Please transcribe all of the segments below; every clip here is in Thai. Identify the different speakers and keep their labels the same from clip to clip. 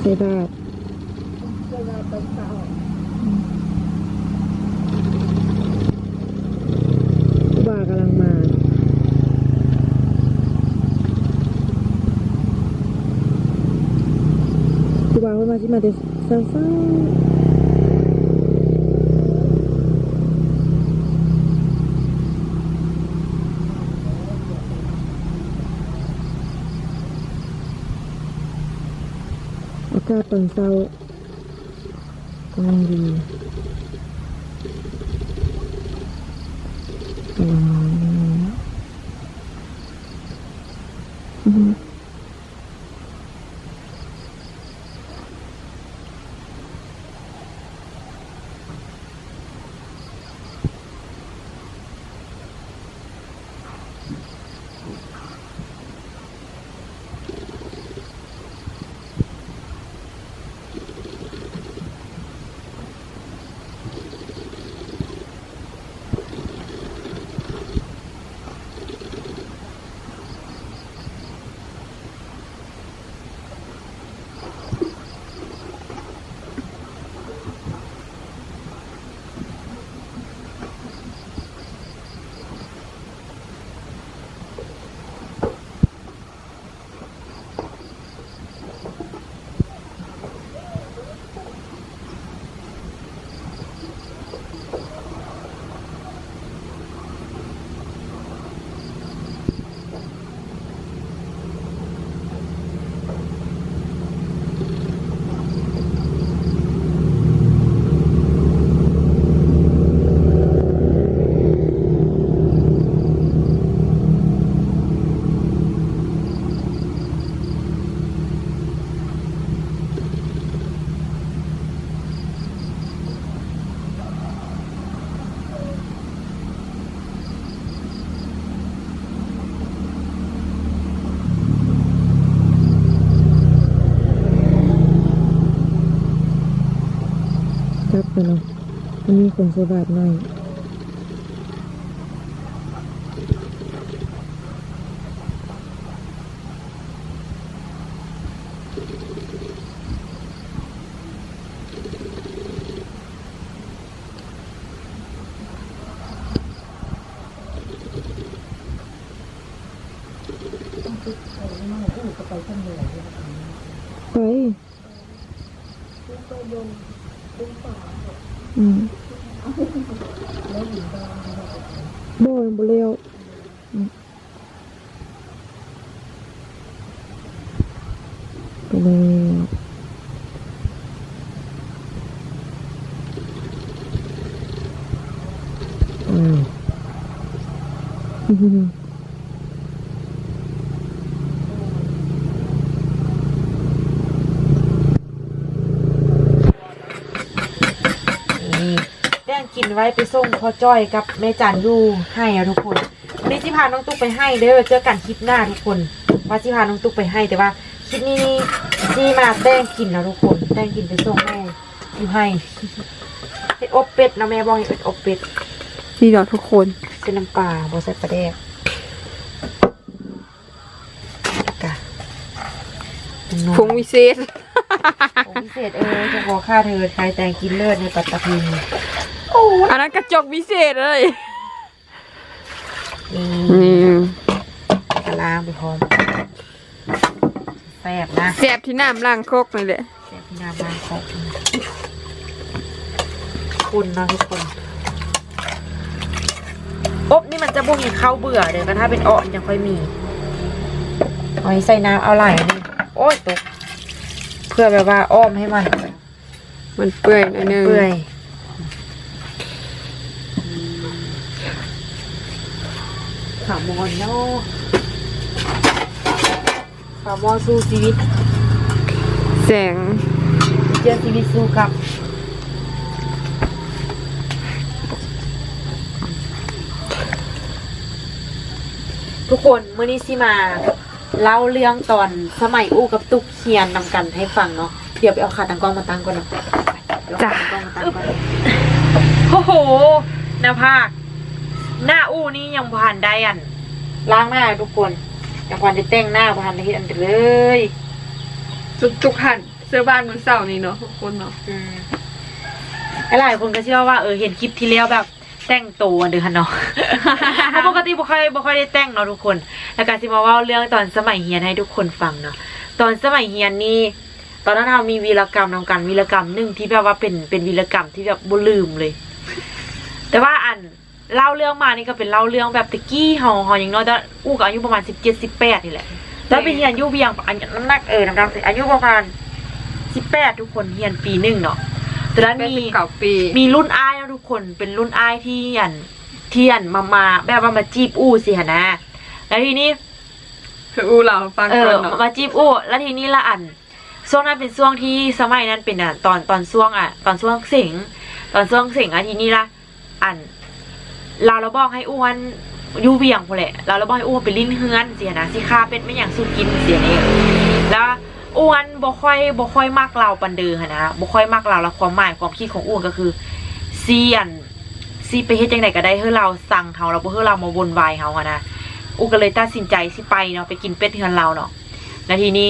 Speaker 1: ใส่บาท
Speaker 2: เวลาเช้า
Speaker 1: ครูบากำลังมาครูบาเพิ่นมาสิมาแต่เช้าๆอากา ศตอนเมันมีคนสบาทหน่อย
Speaker 2: ไปข้างเหนือ
Speaker 1: ไป
Speaker 2: ก็ลงลงป่า
Speaker 1: อืม
Speaker 2: แล้วหญิงบ้าน
Speaker 1: โบยบ่เร็วอืม ไปเลย
Speaker 3: แป้งกินไว้ไปส่งพ่อจ้อยกับแม่จันยูให้อะทุกคนวันนี้จิพาน้องตุ๊กไปให้เด้อเจอกันคลิปหน้าทุกคน ว่าจิพาน้องตุ๊กไปให้แต่ว่า คลิปนี้จีมาแป้งกินแล้วทุกคนแป้งกินไปส่งแม่อยู่ให้เห็ดอบเป็ดนะแม่บอกให้เห็ดอบเป็ด
Speaker 1: นี่เนาะทุกคน
Speaker 3: เส้นน้ำปลาบอใส่ปลาแดกกะ
Speaker 1: ผงวิเศษ
Speaker 3: ผงพิเศษเออจะบอกค่าเธอใครแต่งกินเลิศในปัตตภี
Speaker 1: อันนั้นกระจกวิเศษเลย
Speaker 3: นี่
Speaker 1: นี่
Speaker 3: กะลางไปพร้อมแซ่บนะ
Speaker 1: แสบที่น้ำล้างโคกเลยแหละ
Speaker 3: แซ่บพี่น้ำบางของคุณเนาะทุกคนอบนี่มันจะบ่มีข้าวเบื่อเดี๋ยวก็ถ้าเป็นอ่อนยังค่อยมีเอาให้ใส่น้ำเอาไหลนี่โอ้ยตกเพื่อแบบว่าอ้อมให้มัน
Speaker 1: มันเปื่อยหน่อยนึง
Speaker 3: เปื่อยขามอนเนาะ ขามอนสู้ชีวิต
Speaker 1: แสง
Speaker 3: เจอชีวิตสู้กับทุกคนเมื่อนี้สิมาเล่าเรื่องตอนสมัยอู้กับตุกเคียนนำกันให้ฟังเนาะเดี๋ยวไปเอาขาตั้งกล้องมาตั้งก่อนเนาะไปเอาขาตั้งกล้องมาตั้งก่อนโอ้โหหน้าภาค หน้าอู้นี่ยังผ่านได้อันล้างหน้าทุกคน ยังผ่านได้แต่งหน้าผ่านได้เห็นอันเดียวเลย
Speaker 1: ทุกทุกหัน
Speaker 4: เสื้อบ้านมือเสาร์นี่เนาะทุกคนเนาะ
Speaker 3: อืมหลายคนก็เชื่อว่าเออเห็นคลิปที่แล้วแบบแต่งตัวเดือนเนาะเพราะปกติบ่ค่อยบ่ค่อยได้แต่งเนาะทุกคน แล้วก็สิมาเว่าเรื่องตอนสมัยเรียนให้ทุกคนฟังเนาะ ตอนสมัยเรียนนี่ ตอนนั้นเรามีวีรกรรมนำกันวีรกรรมหนึ่งที่แบบว่าเป็นเป็นวีรกรรมที่แบบบ่ลืมเลย แต่ว่าอัน เล่าเรื่องมานี่ก็เป็นเล่าเรื่องแบบตะกี้เฮาเฮายังน้อยแต่อู้ก็อายุประมาณ17 18นี่แหละ แล้วไปเรียนอยู่เวียงอันน้ำหนักเออน้ำหนักสิอายุประมาณ18ทุกคนเรียนปีหนึ่งเนาะตอนนั้น
Speaker 4: เป็น
Speaker 3: มี
Speaker 4: สิบเก้าปี
Speaker 3: มีรุ่นอ้ายนะทุกคนเป็นรุ่นอ้ายที่อันที่อันมามาแบบว่ามาจีบอู้สิหะนะ แล้วทีนี้
Speaker 4: คืออูเราฟัง
Speaker 3: เอ
Speaker 4: ก่
Speaker 3: อ
Speaker 4: อนเนาะ
Speaker 3: มาจีบอู้แล้วทีนี้ละอันช่วงนั้นเป็นช่วงที่สมัยนั้นเป็นอะตอนตอนช่วงอะ ตอนช่วงเสิงตอนช่วงเสิงอะทีนี้ละอัน เราเราบอกให้อ้วนยู่เวียงพอแหละเราเราบอกให้อ้วนไปลิ้นเฮือนเสียนะสิค่าเป็ดไม่อย่างสู้กินเสียนี่แล้วอ้วนบ่ค่อยบ่ค่อยมักเราปันเดือหะนะบ่ค่อยมักเราแล้วความหมายความคิดของอ้วนก็คือเสียนสิไปเฮ็ดจังไดก็ได้เฮ้เราสั่งเขาเราบ่เฮ้เรามาวนวายเขาอะนะอูก็เลยตัดสินใจสิไปเนาะไปกินเป็ดเทือนเราเนาะแล้วทีนี้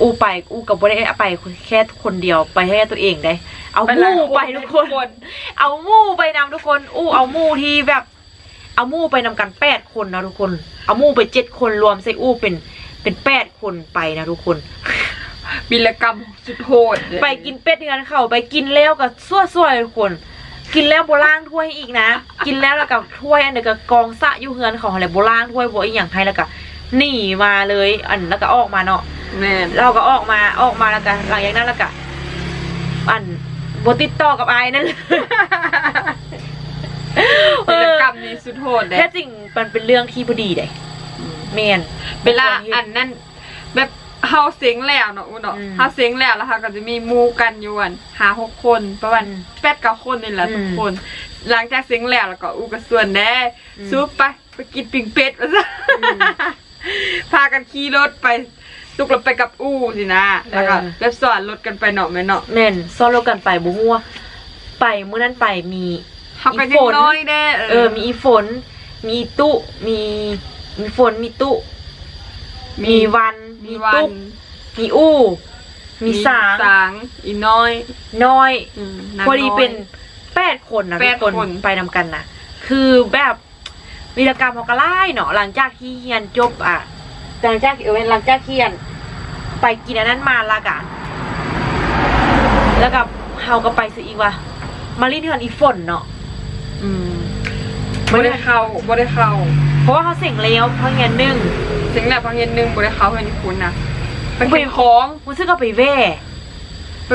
Speaker 3: อูไปอูกับบ่ได้ไปแค่คนเดียวไปแค่ตัวเองได้ เอาหมู่ไปทุกคน เอาหมู่ไปนำทุกคน อู้เอาหมู่ที่แบบ เอาหมู่ไปนำกันแปดคนนะทุกคน เอาหมู่ไปเจ็ดคนรวมใส่อู้เป็นเป็นแปดคนไปนะทุกคน
Speaker 4: บิลกรรมสุดโหด
Speaker 3: ไปกินเป็ดเทือนเขาไปกินแล้วก็ซั่วๆทุกคน กินแล้วโบล่างถ้วยอีกนะ กินแล้วแล้วกับถ้วยอันเดียวกับกองสะอยู่เฮือนของอะไรโบล่างถ้วยโบอีกอย่างให้แล้วก็หนีมาเลยอันแล้วก็ออกมาเนาะ
Speaker 4: แม่น
Speaker 3: เราก็ออกมาออกมาแล้วก็หลังจากนั้นแล้วก็อันโบติดต่อกับไอ้นั่นเลยเอ
Speaker 4: บิล
Speaker 3: อก
Speaker 4: รรมนี้สุดโหดเด้
Speaker 3: แท้จริงมันเป็นเรื่องที่พอดีเด้เมน
Speaker 4: เวลาอันนั้นแบบเฮาเสียงแล้วเนาะอูเนาะ
Speaker 3: อืม
Speaker 4: เฮาเสียงแล้วแล้วเฮาก็จะมีหมู่กันอยู่อันหาหกคนประมาณ
Speaker 3: อืม
Speaker 4: แปดเก้าคนนี่แหละ
Speaker 3: อืม
Speaker 4: ทุกคน หลังจากเสียงแล้วแล้วก็อูก็ส่วนแน่
Speaker 3: อืม
Speaker 4: ซุปไปไปกินปิ่งเป็ดมาซะ
Speaker 3: อืม
Speaker 4: พากันขี่รถไป ตุกเราไปกับอู้สินะแล้วก็
Speaker 3: เออ
Speaker 4: แบบสอนรถกันไปเนาะแม่เนาะ
Speaker 3: แม่นซ่อนโลกันไปบุหัวาไปเมื่อนั้นไปมี
Speaker 4: เฮาก็
Speaker 3: อี
Speaker 4: ยั
Speaker 3: ฝ
Speaker 4: ง
Speaker 3: น
Speaker 4: น้อยแน่
Speaker 3: เออ มีอีฝน มีตุมีมีฝนมีตุ มีวัน
Speaker 4: มี
Speaker 3: มี
Speaker 4: วั
Speaker 3: ตุ
Speaker 4: น
Speaker 3: มีอู้ มีสาง
Speaker 4: สาง อีน้อย
Speaker 3: น้อย
Speaker 4: มนาง
Speaker 3: พอดี
Speaker 4: ย
Speaker 3: เป็นแปดคนนะ
Speaker 4: แป
Speaker 3: ทุ
Speaker 4: ด
Speaker 3: กคน
Speaker 4: คน
Speaker 3: ไปนำกันนะคือแบบวีรกรรมของกระไล่เนาะหลังจากที่เฮียนจบอะ หลังจากเออหลังจากที่เฮียน ไปกินอันนั้นมาและกะ แล้วกับเฮาก็ไปซื้ออีกว่ามาลินเทือนอีฝนเนาะ
Speaker 4: อืมบ่ได้เข้าบ่ได้เข้า
Speaker 3: เพราะว่าเขาเสียงเลี้ยวเพราะเงี้ยหนึ่ง
Speaker 4: เสียงแหลบพังเย็นหนึงบ่ได้เข้าเพื่อนญี่ปุ่นนะไป
Speaker 3: ไป
Speaker 4: เก็บของ
Speaker 3: มันซึ่งก็ไปแว่
Speaker 4: ไป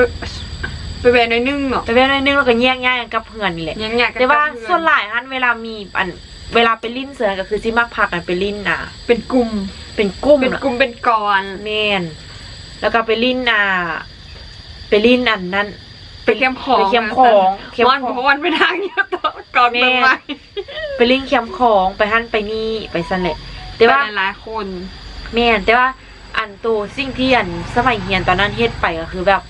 Speaker 4: ไปแบนในอยนึงเนาะ
Speaker 3: ไปแว่หน่อยนึงแล้วก็แยกย้ายกันกับเพื่อนนี่แหละ
Speaker 4: ยังอยากกัน
Speaker 3: แต่ว่า
Speaker 4: กับเพื่อ
Speaker 3: ส่วนหลายฮันเวลามีอัน เวลาไปลิ้นเสือก็คือซิมักพากันไปลิ้นอะ
Speaker 4: เป็นกลุ่ม
Speaker 3: เป็นกุ้ม
Speaker 4: เป็น
Speaker 3: อะ
Speaker 4: กลุ่มเป็นกอน
Speaker 3: แมนแล้วก็ไปลิ้นอ่าไปลิ้นอันนั้น
Speaker 4: ไปเข้มของ
Speaker 3: ไปเข้มของเข้ม
Speaker 4: วัน
Speaker 3: ของ
Speaker 4: เพราะวันไปทางเยอะต่อกอน
Speaker 3: แม่
Speaker 4: เมืองใหม่
Speaker 3: ไปลิ้นเคียมของไปหั่นไปนี่ไปสั่นแหละแต่
Speaker 4: แต่
Speaker 3: ว่า
Speaker 4: ว่าหลายๆคน
Speaker 3: แม่นแต่ว่าอันโตสิ่งที่อันสมัยเฮียนตอนนั้นเฮ็ดไปก็คือแบบ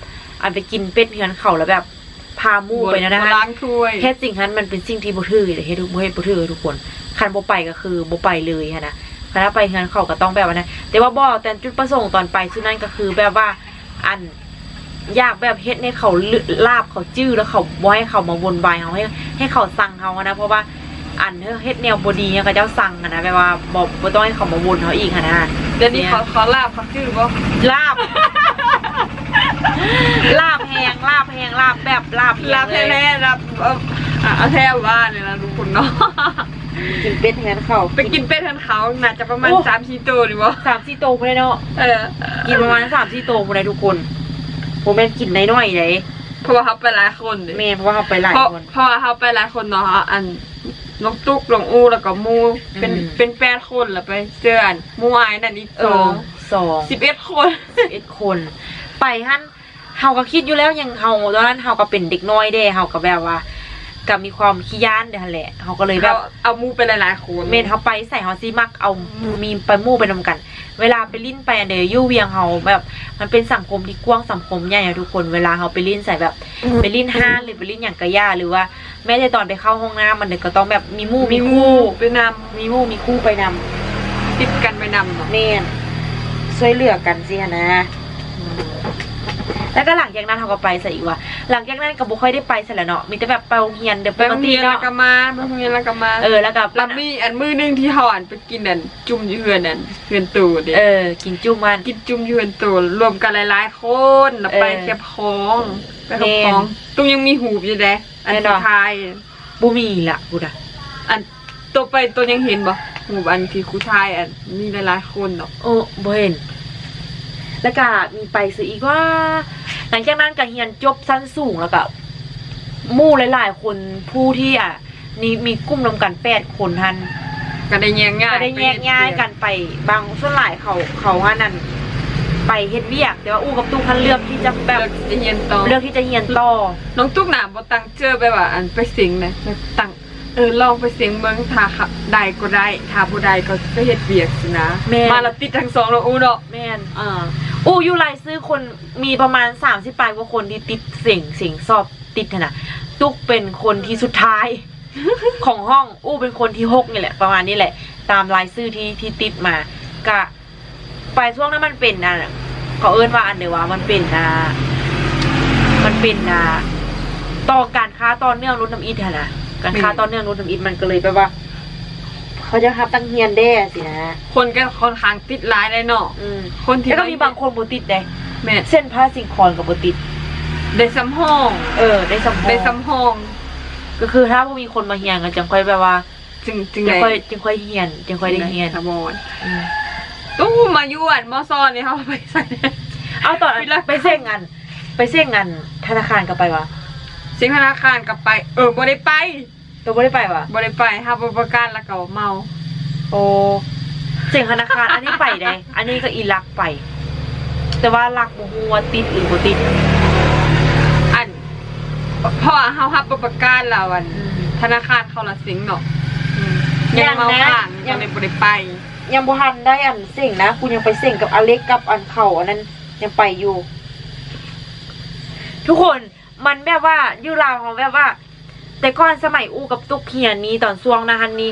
Speaker 3: อันไปกินเป็ดเฮือนเขาแล้วแบบ พาหมู่ไปนะนะ
Speaker 4: บ่
Speaker 3: ฮะ
Speaker 4: ล้างถ้วย
Speaker 3: แท้จริงฮันมันเป็นสิ่งที่บ่ถือเลยเฮ็ดบ่เฮ็ดบ่ถือทุกคนคันบ่ไปก็คือบ่ไปเลยฮะนะคันถ้าไปเฮือนเขาก็ต้องแบบว่านั้นแต่ว่าบ่แต่จุดประสงค์ตอนไปชื่อนั้นก็คือแบบว่าอันอยากแบบเฮ็ดให้เขาลึลาบเขาจื้อแล้วเขาบ่ให้เขามาวนวายเฮาให้ให้เขาสั่งเฮาอะนะเพราะว่าอันเฮ็ดแนวบ่ดีเนี่ยก็เจ้าสั่งอะนะแบบว่าบ่บ่ต้องให้เขามาวนเฮาอีกอะนะ
Speaker 4: เดี๋ยวนี้เขาเขาลาบเขาชื่อว่า
Speaker 3: ลาบลาบแหงลาบแหงลาบแบบลาบแหง
Speaker 4: ลาบ
Speaker 3: เลย
Speaker 4: แท้ๆรับเอาอะเอาแท้บ้านเลยนะทุกคนเนาะ
Speaker 3: กินเป็ดแทนเขา
Speaker 4: ไปกินเป็ดทันเขาน่าจะประมาณ
Speaker 3: โอ้
Speaker 4: สามสี่ตัวดีวะ
Speaker 3: สามสี่โตพอได้เนาะ
Speaker 4: เออ
Speaker 3: กินประมาณสามสี่โตพอได้ทุกคนผมเป็นกินน้อยๆเลย
Speaker 4: เพราะว่าเขาไปหลายคนดิ
Speaker 3: แม่เพราะว่าเขาไปหลาย
Speaker 4: เพราะ
Speaker 3: คน
Speaker 4: เพราะว่าเขาไปหลายคนเนาะอันนกตุ๊กหลงอูแล้วก็หมูเป็น
Speaker 3: อืม
Speaker 4: เป็นแปดคนแล้วไปเจออันหมูอายนั่นอีก
Speaker 3: เอ
Speaker 4: สอ
Speaker 3: องสอง
Speaker 4: สิบเอ็ดคน
Speaker 3: เอ็ดคน ไปฮั่น เฮาก็คิดอยู่แล้วยังเฮาตอนนั้นเฮาก็เป็นเด็กน้อยเด้เฮาก็แบบว่าก็มีความขี้ย้านเด้หั่นแหละเฮาก็เลยแบ
Speaker 4: เขา
Speaker 3: บ
Speaker 4: เอาหมูไปหลายๆคน
Speaker 3: เมนเขาไปใส่เฮาซีมักเอามีไปหมู่ไปนำกัน เวลาไปลิ้นไปอันเดยู่เวียงเฮาแบบ มันเป็นสังคมที่กว้างสังคมใหญ่อะทุกคนเวลาเฮาไปลิ้นใส่แบบ ไปลิ้นห้านหรือไปลิ้นอย่างกระย่าหรือว่าแม้แต่ตอนไปเข้าห้องน้ำมันเด็กก็ต้องแบบมีหมู่มี
Speaker 4: มีหมู
Speaker 3: คู่
Speaker 4: ไปน
Speaker 3: มีหมู่มีคู่ไปนำำ
Speaker 4: ติดกันไปนำเนาะ
Speaker 3: เมนช่วยเหลือกันสิฮะนะ แล้วก็หลังจากนั้นเขาก็ไปใส่อีกว่า หลังจากนั้นก็บ่ค่อยได้ไปใส่แล้วเนาะมีแต่แบบไปโรงเรียนเดี๋ยว
Speaker 4: ไป
Speaker 3: ปก
Speaker 4: โรง
Speaker 3: ติ
Speaker 4: เรียนแล้ว
Speaker 3: เนาะ
Speaker 4: ก็มาไปโรงเรียนแล้วก็มา
Speaker 3: เออแล้วก็
Speaker 4: แล้วมีอันมือหนึงที่เฮาอันไปกินอันจุ่มอยู่เฮือนอันเฮือนตู่เด้
Speaker 3: เออกินจุ้มมัน
Speaker 4: กินจุ่มอยู่เฮือนตู่รวมกันหลายๆคนแล้วไป
Speaker 3: เออ
Speaker 4: เก็บของไปเก็บ
Speaker 3: แม่น
Speaker 4: ของตุ้งยังมีหูบอยู่เด้อัน
Speaker 3: แม่น
Speaker 4: สุ
Speaker 3: บ่
Speaker 4: ดท้าย
Speaker 3: บ่มีล่ะกูดะ
Speaker 4: อันตัวไปตัวยังเห็นบ่หูบอันที่ครูชายอันมีหลายๆคนเนาะ
Speaker 3: โอ้บ่เห็นแล้วก็มีไปซื้ออีกว่า หลังจากนั้นก็เรียนจบสั้นสูงแล้วก็หมู่หลายๆคนผู้ที่อะนี่มีกลุ่มรวมกันแปดคนทัน
Speaker 4: ก็ได้แยกง่าย
Speaker 3: ก็ได้แยกย้ายกันไปบางส่วนหลายเขาเขาว่านั่นไปเฮ็ดเวียกแต่ว่าอู้กับตู้คันเลือกที่จะแบ
Speaker 4: แบบบจะเรียนต่อ
Speaker 3: เลือกที่จะเรียนต่อ
Speaker 4: น้องตุ๊กหนาบ่ตังเจอไปว่าอันไปสิงเลยแบบตัง เออลองไปเสียงเมืองทาค่ะได้ก็ได้ทาบ่ได้ก็ไปเฮ็ดเบียกสินะ
Speaker 3: แม่
Speaker 4: มาและติดทั้งสองแล้วอู้เนาะ
Speaker 3: แม่นอ่าอู้อยู่รายซื้อคนมีประมาณสามสิบปลายกว่าคนที่ติดเสียงเสียงสอบติดน่ะนะตุ๊กเป็นคนที่สุดท้าย ของห้องอู้เป็นคนที่หกนี่แหละ ประมาณนี้แหละ ตามรายชื่อที่ที่ติดมากะไปช่วงนั้นมันเป็นอะเขาเอิ้นว่าอันเดียวว่ามันเป็นอ่ามันเป็นอ่าต่อการค้าต่อเนื่องรุ่นน้ำอิฐอะนะ การค้าต่อเนื่องรุ่นน้ำอิฐมันก็เลยแปลว่า เขาจะทับตั้งเฮียนแด้สินะ
Speaker 4: คนก็ค่อนข้างติดหลายเลยเนาะ
Speaker 3: อืม
Speaker 4: คนที่
Speaker 3: แล้วก็มีบางคนบ่ติดได้
Speaker 4: แม่
Speaker 3: เส้นผ้าสิงคอนกับบ่ติด
Speaker 4: ได้ซ้ำห้อง
Speaker 3: เออ ได้สำพ
Speaker 4: ได้
Speaker 3: อง
Speaker 4: ซ้ำห้อง
Speaker 3: ก็คือถ้าบ่มีคนมาเฮียนก็จังค่อยแบบว่า
Speaker 4: จึงจึง
Speaker 3: จัง
Speaker 4: ได้
Speaker 3: ค่อยจังค่อยเฮียนจังค่อยได้เฮียน
Speaker 4: ครับบอล
Speaker 3: อืม
Speaker 4: ตู้มาอยู่อันมอซอนนี่เขาไปใส่
Speaker 3: เอาตอน
Speaker 4: ปิดละ
Speaker 3: ไปเส้งงานไปเส้งงานธนาคารก็ไปวะ
Speaker 4: เสียงธนาคารกลับไป เออบ่ได้ไป
Speaker 3: ตัวบ่ได้ไปวะ
Speaker 4: บ่ได้ไปหาบ่ประกันแล้วก็เมา
Speaker 3: โอ้เส้งธนาคารอันนี้ไปได้ อันนี้ก็อีลักไป แต่ว่าลักบ่ฮู้ว่าติดหรือบ่ติด
Speaker 4: อันเพราะว่าเฮาฮับบ่ประกันแล้วอัน
Speaker 3: อืม
Speaker 4: ธนาคารเขาละสิงเนาะอืมยังเมา
Speaker 3: ยังนะ
Speaker 4: ข้าง
Speaker 3: ยั
Speaker 4: ยังงเลยบ่ได้ไป
Speaker 3: ยังบ่ทันได้อันเส้งนะกูยังไปเส้งกับอเล็กกับอันเขาอันนั้นยังไปอยู่ ทุกคนมันแบบว่าอยู่ลาวของแบบว่า แต่ก่อนสมัยอู้กับตุกเฮียนนี้ตอนช่วงนะฮันนี้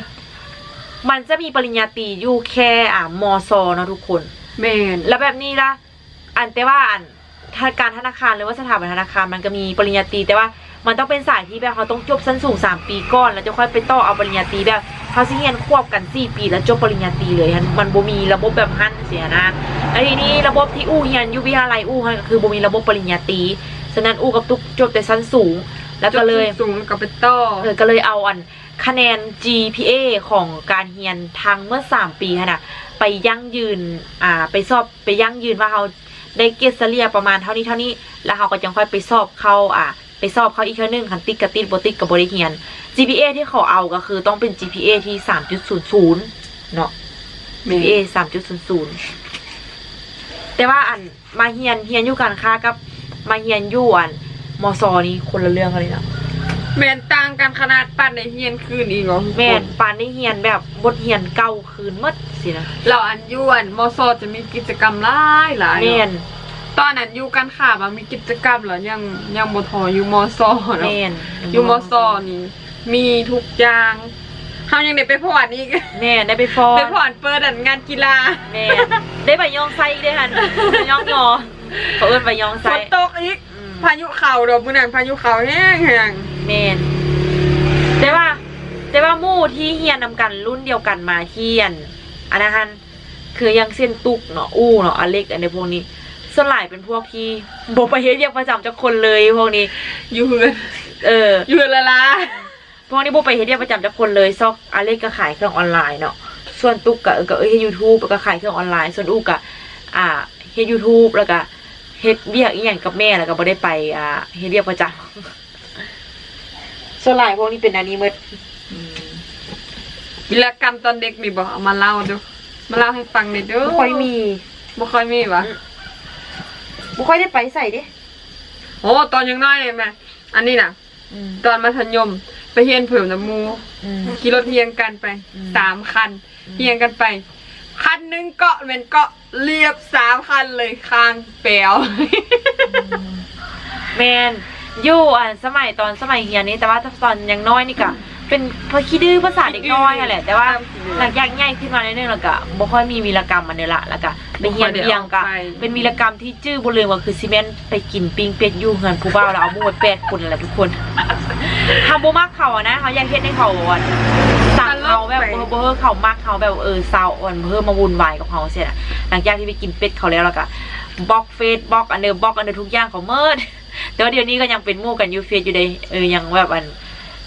Speaker 3: มันจะมีปริญญาตรีอยู่แค่อ่ามอซอเนาะทุกคน
Speaker 4: แม่น
Speaker 3: แล้วแบบนี้ละอันแต่ว่าอันถ้าการธนาคารหรือว่าสถาบันธนาคารมันก็มีปริญญาตรีแต่ว่ามันต้องเป็นสายที่แบบเขาต้องจบชั้นสูงสามปีก่อน แล้วจะค่อยไปต่อเอาปริญญาตรีแบบเขาสิเรียนควบกันสี่ปี แล้วจบปริญญาตรีเลยฮันมันบ่มีระบบแบบฮั่นเสียนะแล้วทีนี้ระบบที่อู้เรียนอยูวิทยาลัยอู้ฮั่นก็คือบ่มีระบบปริญญาตรีฉะนั้นอู้กับตุกจบแต่ชั้นสูง แล้วก็เลย
Speaker 4: จบสูงแล้วก็ไปต่อ
Speaker 3: เออก็เลยเอาอันคะแนน GPA ของการเรียนทางเมื่อ 3 ปีค่ะนะไปยั่งยืนอ่าไปสอบไปยั่งยืนว่าเขาได้เกรดเฉลี่ยประมาณเท่านี้เท่านี้ แล้วเขาก็จังค่อยไปสอบเข้าอ่าไปสอบเข้าอีกเท่านึงคันติดกับติดบติดกับบริเฮียน GPA ที่เขาเอาก็คือต้องเป็น GPA ที่ 3.00 เนาะ GPA 3.00 แต่ว่าอันมาเฮียนเฮียนอยู่การค้ากับมาเฮียนอยู่อัน มอซอนี่คนละเรื่องกันเลยเนาะ
Speaker 4: แม่นต่างกันขนาดปันในเฮียนคืนอีกเหรอทุก
Speaker 3: แม่
Speaker 4: คนน
Speaker 3: ปานได้เฮียนแบบบทเฮียนเก่าคืนหมดสินะ
Speaker 4: เราอันอยวนมอซอจะมีกิจกรรมหลายหลาย
Speaker 3: แม่น
Speaker 4: ตอนนั้นอยู่กันค่ะมันมีกิจกรรมเหรอยังยังบ่ทออยู่มอซอเนาะ
Speaker 3: แม่น
Speaker 4: อยู่มอซอนี่ มีทุกอย่างเฮายังได้ไปพอดอีก
Speaker 3: แม่นได้ไปฟอน
Speaker 4: ไปพอดเปิดอันงานกีฬา
Speaker 3: แม่นได้ไปยองไซอีกได้หันไปยองยอเขาเอิ้นไปยอง
Speaker 4: ฝ
Speaker 3: ไซ
Speaker 4: นตกอีก
Speaker 3: อืม
Speaker 4: พายุเข่าดอกมื้อนั้นพายุเข่าแห้งแห้ง
Speaker 3: แม่นแต่ว่า แต่ว่าหมู่ที่เฮียนนำกันรุ่นเดียวกันมาเฮียนอันนั้นหันคือยังเส้นตุกเนาะอู้เนาะอเล็กอันในพวกนี้ส่วนหลายเป็นพวกที่บ่ไปเฮ็ดเรียกประจำจากคนเลยพวกนี้
Speaker 4: อยู่เฮือน
Speaker 3: เออ
Speaker 4: อยู่เฮือนละลา
Speaker 3: พวกนี้โบไปเฮ็ดเรียกประจำจากคนเลยซอกอาเล็กก็ขายเครื่องออนไลน์เนาะส่วนตุ๊กก็เออก็เอ้ยเฮ็ดยูทูบแล้วก็ขายเครื่องออนไลน์ ส่วนอูกก็อ่าเฮ็ดยูทูบแล้วก็ เฮ็ดเวียกอีหยังกับแม่แล้วก็บ่ได้ไปอ่าเฮ็ดเรียกประจำส่วนหลายพวกนี้เป็นอันนี้หมด
Speaker 4: วิรกรรมตอนเด็กมีบ่เอามาเล่าดู มาเล่าให้ฟังหน่อยเด้อ
Speaker 3: บ่ค่อยมี
Speaker 4: บ่ค่อยมีวะ
Speaker 3: บ่ค่อยได้ไปใส่เด้
Speaker 4: โอ้ตอนยังน้อยเลยแม่อันนี้น่ะ
Speaker 3: อืม
Speaker 4: ตอนมัธยม ไปเฮียนเพิ่มน้ำมู
Speaker 3: อืม
Speaker 4: ขี่รถเฮียงกันไป
Speaker 3: อืม
Speaker 4: สามคันเฮียงกันไป คันหนึงเกาะเป็นเกาะ เรียบสามคันเลยค้างแปลว
Speaker 3: แมนอยู่อ่าสมัยตอนสมัยเรียนนี้แต่ว่าตอนยังน้อยนี่ก็เป็นพอคิดดื้อภาษาเด็กน้อยอะแหละแต่ว่าหลังจากใหญ่ขึ้นมาเรื่อยๆแล้วก็บ่ค่อยมีวีรกรรมมันเนี่ยละแล้วก็ไปเฮียนเบียงก็เป็นวีรกรรมที่จื้อบ่ลืมก็คือซีเมนต์ไปกินปิ้งเป็ดอยู่เฮือนผู้บ่าวแล้วเอาหมูไปแปดคนนั่นแหละทุกคน ทำบ่มักเขาอะนะเขาอยากเฮ็ดให้เขาอ่อนสั่งเขาแบบเออบ่เฮอเขามักเขาแบบเออเศร้าอ่อนเพิ่มมาวุ่นวายกับเขาเสร็จอะหลังจากที่ไปกินเป็ดเขาแล้วแล้วก็บล็อกเฟซบล็อกอันเดอร์บล็อกอันเดอร์ทุกอย่างเขาเมิดแต่ว่าเดี๋ยวนี้ก็ยังเป็นหมู่กันอยู่เฟซอยู่เลยเออยังแบบอัน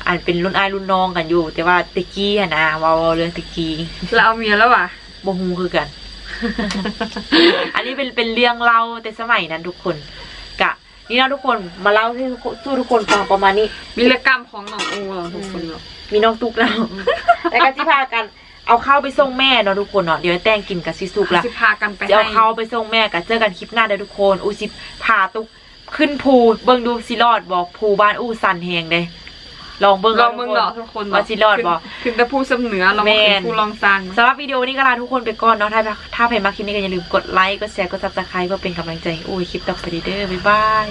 Speaker 3: อันเป็นรุ่นอายรุ่นน้องกันอยู่ แต่ว่าตะกี้อะนะเว่าเรื่องตะกี้
Speaker 4: แล้วเอาเมียแล้วว่ะ
Speaker 3: บ่ฮู้คือกัน อันนี้เป็นเป็นเรื่องเล่าแต่สมัยนั้นทุกคนกะ นี่นะทุกคนมาเล่าให้สู้ทุกคนฟังประมาณนี้
Speaker 4: วิรกรรมของน้องอูเหรอทุกคนเนาะ
Speaker 3: มีน้องตุ๊กแล้วแต่ก็สิพากันเอาข้าวไปส่งแม่เนาะทุกคนเนาะเดี๋ยวแต้งกินกับซิสุกละ
Speaker 4: สิพากันไป
Speaker 3: จะเอา
Speaker 4: ให้
Speaker 3: ข้าวไปส่งแม่กันเจอกันคลิปหน้าเด้อทุกคนอูสิพาตุ๊กขึ้นภูเบิ่งดูสิรอดบอกภูบ้านอู้สันแหงเด้ ลองเบิ่ง
Speaker 4: ลองมึงเนาะทุกคน
Speaker 3: ว่าสิรอดบ่
Speaker 4: ขึ้นแต่ผู้สำเหนือเรา
Speaker 3: แม่
Speaker 4: มานเป็นผู้ลองซาน
Speaker 3: สำหรับวิดีโอนี้ก็ลาทุกคนไปก่อนเนาะถ้าถ้าใครมาคลิปนี้ก็อย่าลืมกดไลค์กดแชร์กดซับสไครป์เพื่อเป็นกำลังใจให้อู้คลิปต่อไปเด้อบ๊ายบาย